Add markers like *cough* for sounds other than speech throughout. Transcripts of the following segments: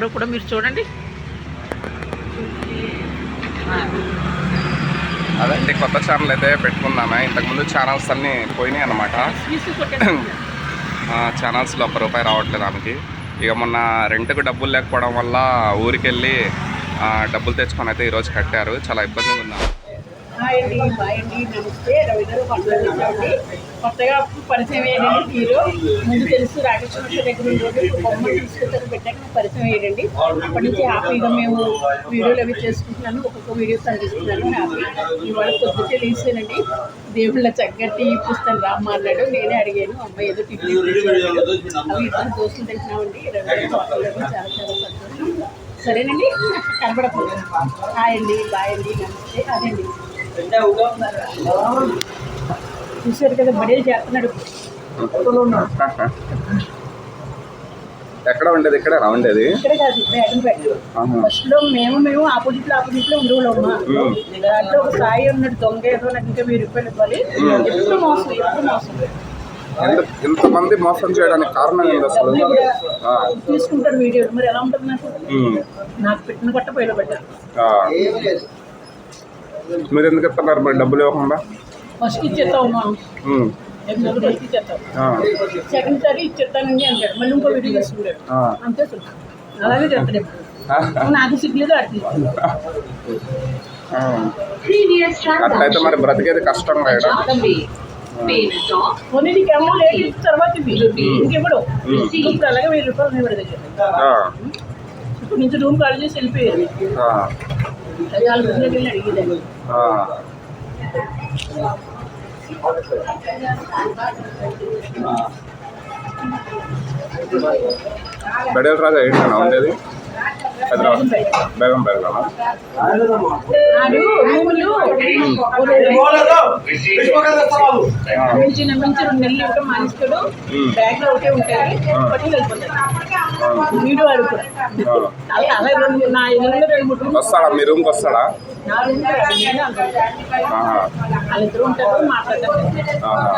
ఎవరో కూడా మీరు చూడండి. అదండి కొత్త ఛానల్ అయితే పెట్టుకున్నామే ఇంతకుముందు ఛానల్స్ అన్నీ పోయినాయి అనమాట ఛానల్స్లో ఒక్క రూపాయి రావట్లేదు ఆమెకి. ఇక మొన్న రెంట్కి డబ్బులు లేకపోవడం వల్ల ఊరికి వెళ్ళి ఆ, డబ్బులు తెచ్చుకొని అయితే ఈరోజు కట్టారు. చాలా ఇబ్బందిగా హాయ్ అండి బాయ్ అండి నమస్తే రవి గారు పండుగ కొత్తగా పరిచయం అయ్యాడండి హీరో ముందు తెలుసు రాకేశ్వర దగ్గర ఉన్న రోజు ఇప్పుడు బొమ్మ తీసుకొచ్చారు పెట్టాక పరిచయం అయ్యాడండి అప్పటి నుంచి హ్యాపీగా మేము వీడియోలు అవి చేసుకుంటున్నాను ఒక్కొక్క వీడియోస్ అందిస్తున్నాను హ్యాపీ. ఇవాళ పొద్దుటే లేచానండి. దేవుళ్ళ చక్కటి పుస్తకం రామ్మ అన్నాడు. నేనే అడిగాను అమ్మాయి ఏదో టిఫిన్ అవి ఇద్దరు దోస్తులు తెలిసినామండి రవి చాలా చాలా సంతోషం. సరేనండి కనబడకపోయింది హాయ్ అండి బాయ్ అండి నమస్తే. అదండి చూశారు కదా బడేలు చేస్తున్నాడు. ఎక్కడ ఉండేది? ఇక్కడ ఉండేది. ఇక్కడ కాదు. ఫస్ట్లో మేము మేము ఆపోజిట్లో ఆపోజిట్లో ఉండేవాళ్ళమ్మా. దాంట్లో ఒక సాయి ఉన్నాడు దొంగ ఏదో నాకు ఇంకా రూపాయలు ఇవ్వాలి. ఎప్పుడు మోసం ఎప్పుడు మోసం. ఇంతమంది మోసం చేయడానికి కారణం ఏంటి అసలు? తీసుకుంటాడు వీడియో మరి ఎలా ఉంటుంది నాకు? నాకు పెట్టిన కొట్ట పైలో పెట్టారు. ఆ. మీరు ఎందుకు ఇస్తున్నారు మరి? డబ్బులు ఇవ్వకుండా? ఫస్ట్ ఇచ్చేస్తామమ్మా ఉమ్, ఎగ్జామ్ ఫస్ట్ ఇచ్చేస్తాం ఆ, సెకండ్ సారి ఇచ్చేస్తానండి అంటాడు మళ్ళీ ఇంకో వీడియో చేసుకుంటాడు ఆ. అంతే అలాగే చెప్తాడు నాకు సిగ్గులేదు. అట్లయితే మరి బ్రతికేది కష్టం కదా ఇచ్చిన తర్వాత ఇంకెప్పుడు? ఇప్పుడు అలాగే వెయ్యి రూపాయలు ఉన్నాయి దగ్గర. ఇప్పుడు నుంచి రూమ్ ఖాళీ చేసి వెళ్ళిపోయారు. బెడల్ రాజా ఏంటన్నా ఉండేది? బేగం బేగమా నాడు రూములు మించి మించి రెండు నెలలు ఇవ్వడం మానేస్తాడు. బ్యాగ్లో ఒకటే ఉంటాయి పట్టుకుని వెళ్ళిపోతాడు. వీడు వాడు కూడా. అలా అలా రెండు నా ఇల్లు రెండు మూడు రూమ్లు వస్తాడా? మీ రూమ్కి వస్తాడా? రూమ్ ఆహా.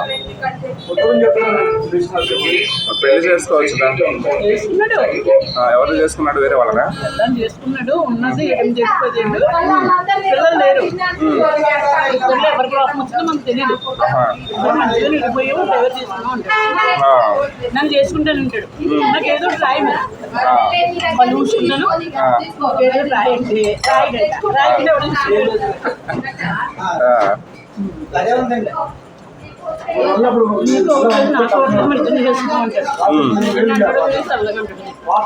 పెళ్ళి ఆ, ఎవరు చేసుకున్నాడు? వేరే పెద్దాన్ని చేసుకున్నాడు ఉన్నది ఎనిమిది పదిహేడు పిల్లలు లేరు. ఇద్దరు ఎవరి ప్రాబ్లం వచ్చిందో మనకు తెలియదు మంచిగా చేసుకున్నాం నన్ను చేసుకుంటాను ఉంటాడు నాకు ఏదో రాయి వాళ్ళు చూసుకున్నాను ఆ, ఏదో ఒకటి రాయి అంటే రాయి రాయి కింద ఎవరు చూసుకోలేదు. ఆ. నీకు ఒక నాకు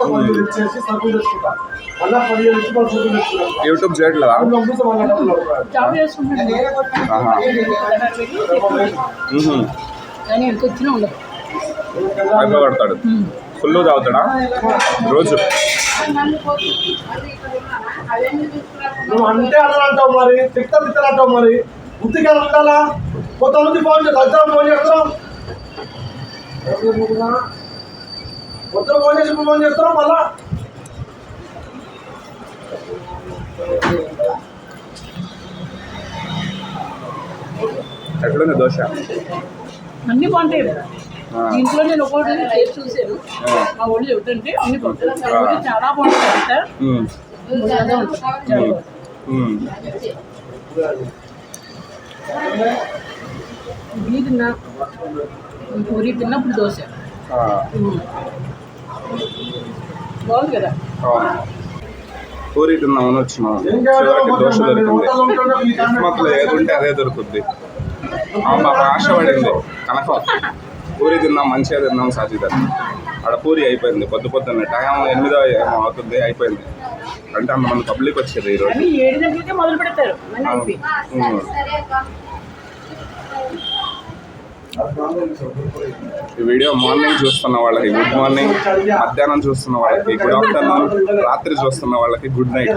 ఉంటాడు ఇచ్చేసి యూట్యూబ్ చేయట్లేదా? అందులో జాబ్ చేసుకుంటాడు కానీ వచ్చినా ఉండదు ఫుల్ తాగుతాడా? రోజు. నువ్వు అంటే అలా అంటావు మరి తిక్క తిక్కలు అంటావు మరి. బుద్ధిగా ఉండాలా? కొత్త మంది ఫోన్ చేస్తా అద్దరం ఫోన్ చేస్తాం మొత్తం ఫోన్ చేసి ఫోన్ చేస్తాం మళ్ళా. ఎక్కడుంది దోశ? అన్ని బాగుంటాయి. ఇంట్లో నేను ఒకటి చేసి చూశాను. ఆ. మా ఊళ్ళు చెబుతుంటే అన్ని బాగుంటాయి. చాలా బాగుంటుంది అంట ఇడ్లీ తిన్నా. పూరి తిన్నప్పుడు దోశ. ఆ, బాగుంది కదా. పూరి తిందామని వచ్చినాం. ఏం కావాలో చివరికి దోశ దొరికింది. కిస్మత్లో ఏది ఉంటే అదే దొరుకుద్ది. ఆ పాప ఆశపడింది కనకం పూరి తిందాం మంచిగా తిందాం సాజిద. ఆడ పూరి అయిపోయింది. పొద్దు పొద్దున్న. టైం ఎనిమిదో ఏమో అవుతుంది అయిపోయింది. అంటే అంతమంది పబ్లిక్ వచ్చారు ఈరోజు అన్ని ఏడు గంటలకే మొదలు పెడతారు. ఈ వీడియో మార్నింగ్ చూస్తున్న వాళ్ళకి గుడ్ మార్నింగ్ మధ్యాహ్నం చూస్తున్న వాళ్ళకి గుడ్ ఆఫ్టర్నూన్ రాత్రి చూస్తున్న వాళ్ళకి గుడ్ నైట్.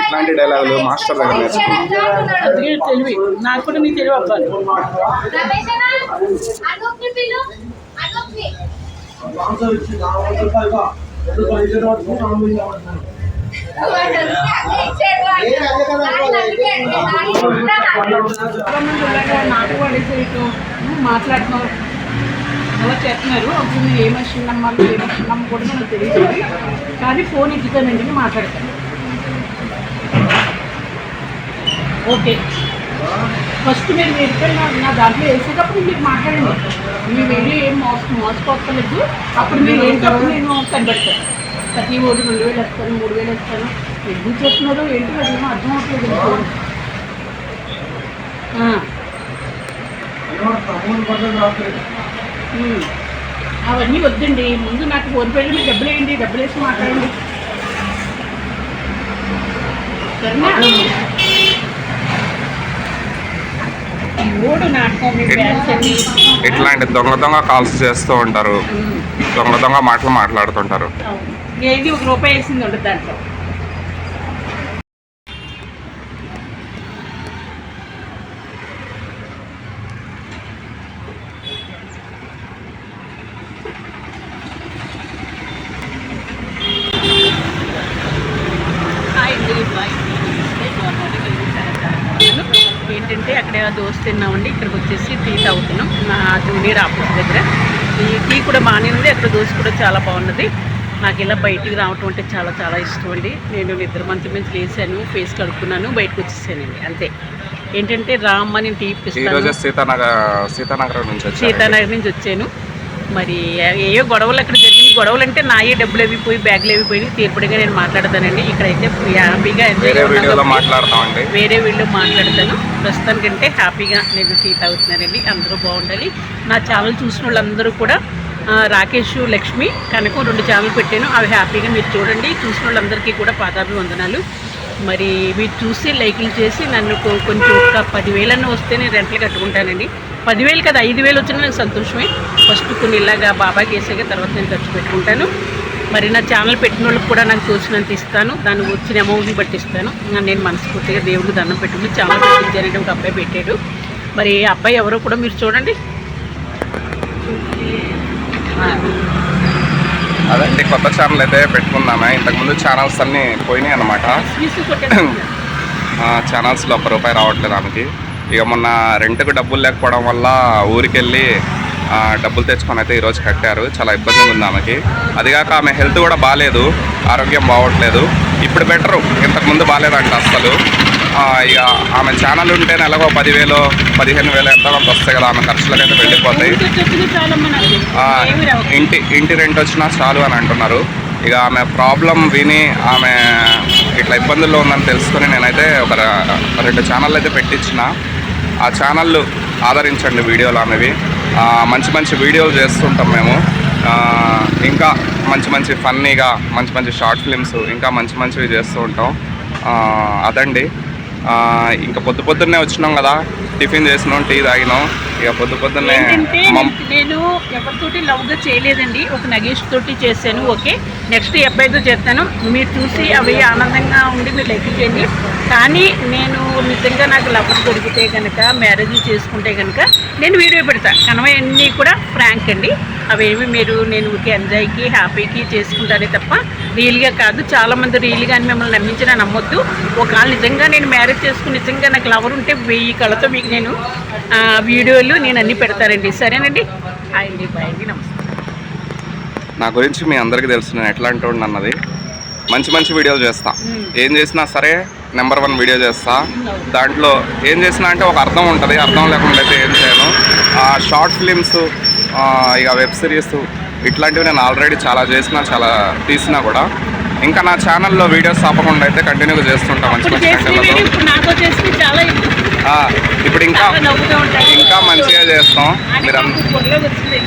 ఇట్లాంటి డైలాగులు మాస్టర్ దగ్గర నేర్చుకున్నాం అందుకే నాకు అలా చెప్తున్నారు అప్పుడు మీరు ఏ మనిషిని నమ్మాలి ఏ నమ్మ కూడా నాకు తెలియదు కానీ ఫోన్ ఇచ్చుతానండి మాట్లాడతాను ఓకే ఫస్ట్ మీరు మీరు నా నా దాంట్లో వేసేటప్పుడు మీరు మాట్లాడండి. మేము వెళ్ళి ఏం మోసం మోసపోతలేదు అప్పుడు మీరు ఏంటప్పుడు నేను కనిపెడతాను. ప్రతి ఓటు రెండు వేలు వేస్తాను మూడు వేలు వేస్తాను ఎందుకు చెప్తున్నారో ఏంటి అదేమో అర్థం అవట్లేదు అవన్నీ వద్దండి. ముందు నాకు ఫోన్ పేలో మీరు డబ్బులు వేయండి డబ్బులు వేసి మాట్లాడండి. సరేనా ఈ మూడు నాటకం మీ ఫ్యాన్స్ అన్ని ఇట్లాంటి దొంగ దొంగ కాల్స్ చేస్తూ ఉంటారు. దొంగ దొంగ మాటలు మాట్లాడుతుంటారు. ఏది ఒక రూపాయి వేసింది దాంట్లో హాయ్ అండి, బాయ్. ఏంటంటే అక్కడ దోశ తిన్నామండి. ఇక్కడికి వచ్చేసి టీ తాగుతున్నాం. నా జూనియర్ ఆఫీస్ దగ్గర. ఈ టీ కూడా బాగానే ఉంది. అక్కడ దోశ కూడా చాలా బాగున్నది. నాకు ఇలా బయటికి రావటం అంటే చాలా చాలా ఇష్టం అండి. నేను నిద్ర మంచం నుంచి లేచాను ఫేస్ కడుక్కున్నాను బయటకు వచ్చేసానండి. అంతే. ఏంటంటే రామ్మ నేను టీ సీతానగర్ సీతానగర్ నుంచి వచ్చాను. మరి ఏ గొడవలు అక్కడ జరిగినాయి. గొడవలు అంటే నాయే డబ్బులు అవి పోయి బ్యాగులు అవి పోయి తీర్పడిగా నేను మాట్లాడతానండి. ఇక్కడైతే హ్యాపీగా ఎంజాయ్ వేరే వీడియోలో మాట్లాడతామండి. వేరే వీళ్ళు మాట్లాడతాను. ప్రస్తుతానికంటే హ్యాపీగా నేను టీ తాగుతున్నానండి అందరూ బాగుండాలి. నా ఛానల్ చూసిన వాళ్ళందరూ కూడా రాకేష్ లక్ష్మి కనుక రెండు ఛానల్ పెట్టాను. అవి హ్యాపీగా మీరు చూడండి. చూసిన వాళ్ళందరికీ కూడా పాదాభివందనాలు. మరి మీరు చూసి లైకులు చేసి నన్ను కొంచెం ఒక పదివేలన్నా వస్తే నేను రెంట్లు కట్టుకుంటానండి. పదివేలు కదా ఐదు వేలు వచ్చినా నాకు సంతోషమే. ఫస్ట్ కొన్ని ఇలాగా బాబాకి వేసాక తర్వాత నేను ఖర్చు పెట్టుకుంటాను. మరి నా ఛానల్ పెట్టిన వాళ్ళకి కూడా నాకు తోచినంత ఇస్తాను. దాన్ని వచ్చిన అమౌంట్ని బట్టి ఇస్తాను నేను మనస్ఫూర్తిగా దేవుడికి దండం పెట్టుకుని ఛానల్ పెట్టించానంటే ఒక అబ్బాయి పెట్టాడు. మరి అబ్బాయి ఎవరో కూడా మీరు చూడండి. అదండి కొత్త ఛానల్ అయితే పెట్టుకుందామే. ఇంతకుముందు ఛానల్స్ అన్నీ పోయినాయి అనమాట. ఛానల్స్లో ఒక్క రూపాయి రావట్లేదు ఆమెకి. ఇక మొన్న రెంట్కు డబ్బులు లేకపోవడం వల్ల ఊరికెళ్ళి డబ్బులు తెచ్చుకొని అయితే ఈరోజు కట్టారు. చాలా ఇబ్బందిగా ఉంది ఆమెకి. అదిగాక ఆమె హెల్త్ కూడా బాగాలేదు ఆరోగ్యం బాగోట్లేదు. ఇప్పుడు బెటరు ఇంతకుముందు బాగాలేదంట అసలు ఇక ఆమె ఛానల్ ఉంటే నెలకు పదివేలు పదిహేను వేలు ఎంత కొంత వస్తాయి కదా ఆమె ఖర్చులకైతే అయితే వెళ్ళిపోతాయి. ఇంటి ఇంటి రెంట్ వచ్చినా చాలు అని అంటున్నారు. ఇక ఆమె ప్రాబ్లం విని ఆమె ఇట్లా ఇబ్బందుల్లో ఉందని తెలుసుకొని నేనైతే ఒక రెండు ఛానళ్ళు అయితే పెట్టించిన. ఆ ఛానళ్ళు ఆదరించండి వీడియోలు అనేవి. మంచి మంచి వీడియోలు చేస్తుంటాం మేము. ఇంకా మంచి మంచి ఫన్నీగా మంచి మంచి షార్ట్ ఫిల్మ్స్ ఇంకా మంచి మంచివి చేస్తూ ఉంటాం. అదండి. ఇంకా పొద్దు పొద్దున్నే వచ్చినాం కదా. టిఫిన్ చేసినాం టీ తాగినాం. ఇక పొద్దు పొద్దున్నే నేను ఎవరితోటి లవ్గా చేయలేదండి. ఒక నగేష్ తోటి చేశాను ఓకే. నెక్స్ట్ ఈ అబ్బాయితో చేస్తాను. మీరు చూసి అవి ఆనందంగా ఉండి మీరు లైక్ చేయండి. కానీ నేను నిజంగా నాకు లవ్వర్ దొరికితే కనుక మ్యారేజ్ చేసుకుంటే కనుక నేను వీడియో పెడతాను కనుక అన్నీ కూడా ఫ్రాంక్ అండి. అవేమి మీరు నేను ఊరికే ఎంజాయ్కి హ్యాపీకి చేసుకుంటానే తప్ప రియల్గా కాదు. చాలామంది రియల్గా అని మిమ్మల్ని నమ్మించిన నమ్మొద్దు. ఒకవేళ నిజంగా నేను మ్యారేజ్ చేసుకుని నిజంగా నాకు లవర్ ఉంటే వెయ్యి కళతో మీకు నేను. ఆ, వీడియోలు నేను అన్నీ పెడతానండి. సరేనండి? హాయ్ అండి బాయ్ అండి నమస్తే. నా గురించి మీ అందరికీ తెలుసు నేను ఎట్లాంటి అన్నది. మంచి మంచి వీడియోలు చేస్తా. ఏం చేసినా సరే నెంబర్ వన్ వీడియో చేస్తా. దాంట్లో ఏం చేసినా అంటే ఒక అర్థం ఉంటుంది. అర్థం లేకుండా అయితే ఏం చేయను. షార్ట్ ఫిలిమ్స్ ఇక వెబ్ సిరీస్ ఇట్లాంటివి నేను ఆల్రెడీ చాలా చేసిన చాలా తీసినా కూడా. ఇంకా నా ఛానల్లో వీడియోస్ ఆపకుండా అయితే కంటిన్యూగా చేస్తుంటా మంచి మంచి కంటెంట్లతో ఇప్పుడు ఇంకా ఇంకా మంచిగా చేస్తాం. మీరు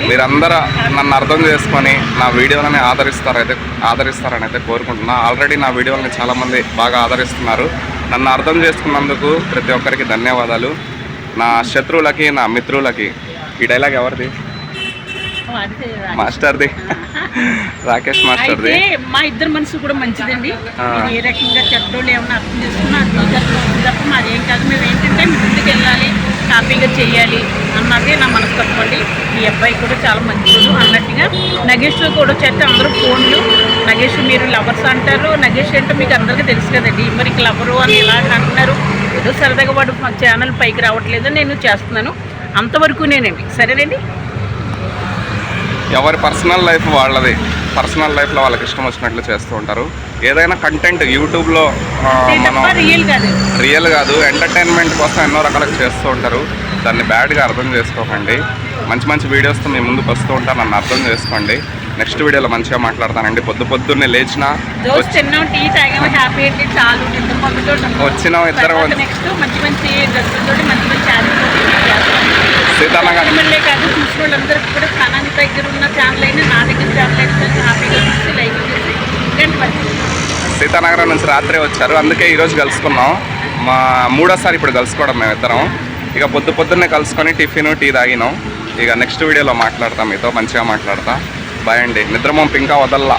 మీరందరూ నన్ను అర్థం చేసుకొని నా వీడియోలని ఆదరిస్తారైతే ఆదరిస్తారని అయితే కోరుకుంటున్నా. ఆల్రెడీ నా వీడియోలని చాలామంది బాగా ఆదరిస్తున్నారు. నన్ను అర్థం చేసుకున్నందుకు ప్రతి ఒక్కరికి ధన్యవాదాలు. నా శత్రువులకి నా మిత్రులకి ఈ డైలాగ్ ఎవరిది. మాస్టర్ది. *laughs* రాకేష్ మాస్టర్ది. అయితే మా ఇద్దరు మనసు కూడా మంచిదండి. ఏ రకంగా చెడ్డోళ్ళు ఏమన్నా అర్థం చేసుకున్నా మీ తప్ప మాదేం కాదు. మేము ఏంటంటే ముందుకు వెళ్ళాలి హ్యాపీగా చేయాలి అన్నదే నా మనస్తత్వం అండి ఈ అబ్బాయి కూడా చాలా మంచివాడు అన్నట్టుగా. నగేష్ కూడా చేస్తే అందరూ ఫోన్లు. నగేష్ మీరు లవర్స్ అంటారు. నగేష్ అంటే మీకు అందరికీ తెలుసు కదండి. మరి లవరు అని ఇలా అంటున్నారు? ఏదో సరదాగా వాడు మా ఛానల్ పైకి రావట్లేదు. నేను చేస్తున్నాను. అంతవరకు నేనండి. సరేనండి? ఎవరి పర్సనల్ లైఫ్ వాళ్ళది పర్సనల్ లైఫ్లో వాళ్ళకి ఇష్టం వచ్చినట్లు చేస్తూ ఉంటారు. ఏదైనా కంటెంట్ యూట్యూబ్లో మనం రియల్ కాదు. ఎంటర్టైన్మెంట్ కోసం ఎన్నో రకాలుగా చేస్తూ ఉంటారు. దాన్ని బ్యాడ్గా అర్థం చేసుకోకండి. మంచి మంచి వీడియోస్తో మీ ముందుకు వస్తూ ఉంటాను నన్ను అర్థం చేసుకోండి. నెక్స్ట్ వీడియోలో మంచిగా మాట్లాడతానండి. పొద్దు పొద్దున్నే లేచిన వచ్చినాం ఇద్దరం ఎమ్మెల్యే కాదు చూసిన వాళ్ళందరికీ కూడా దగ్గర ఉన్న ఛానల్ అయినా నా దగ్గర ఛానల్ అయితే హ్యాపీగా చూసి లైక్ చేసి ఇలాంటి మంచి సీతానగరం నుంచి రాత్రే వచ్చారు. అందుకే ఈరోజు కలుసుకున్నాం. మా మూడోసారి ఇప్పుడు కలుసుకోవడం మేము ఇద్దరం ఇక పొద్దు పొద్దున్నే కలుసుకొని టిఫిన్ టీ తాగినాం. ఇక నెక్స్ట్ వీడియోలో మాట్లాడతాం మీతో మంచిగా మాట్లాడతా. బాయ్ అండి. నిద్రమొంపు ఇంకా వదల్లా.